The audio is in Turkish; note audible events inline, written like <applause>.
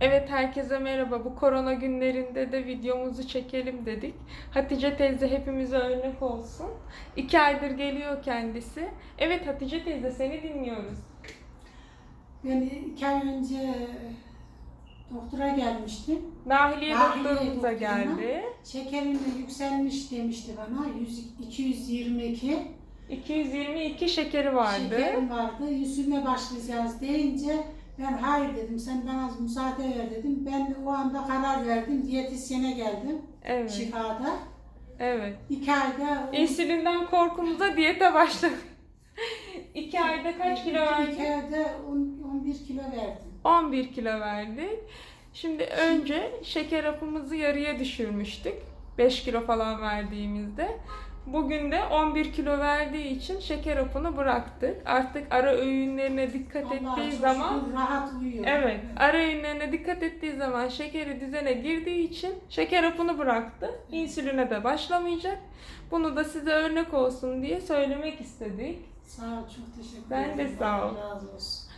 Evet herkese merhaba. Bu korona günlerinde de videomuzu çekelim dedik. Hatice teyze hepimize örnek olsun. İki aydır geliyor kendisi. Evet Hatice teyze seni dinliyoruz. Ben iki ay önce doktora gelmiştim. Dahiliye Dahiliye doktorumuza geldi. Şekerim de yükselmiş demişti bana. 100, 222 222 şekeri vardı. şekerim vardı. Yüzüme başlayacağız deyince ben hayır dedim. Sen bana müsaade ver dedim. Ben de o anda karar verdim. Diyetisyene geldim. Evet. Şifada. Evet. İki ayda İnsülinden korkumuzda diyete başladık. <laughs> İki ayda kaç kilo İki verdin? ayda 10, 11 kilo verdim. 11 kilo verdik. Şimdi önce şeker hapımızı yarıya düşürmüştük. 5 kilo falan verdiğimizde. Bugün de 11 kilo verdiği için şeker hapını bıraktık. Artık ara öğünlerine dikkat Allah'a ettiği zaman rahat uyuyor. Evet, ara öğünlerine dikkat ettiği zaman şekeri düzene girdiği için şeker hapını bıraktı. İnsüline de başlamayacak. Bunu da size örnek olsun diye söylemek istedik. Sağ ol, çok teşekkür Ben ederim. de sağ ol. Allah razı olsun.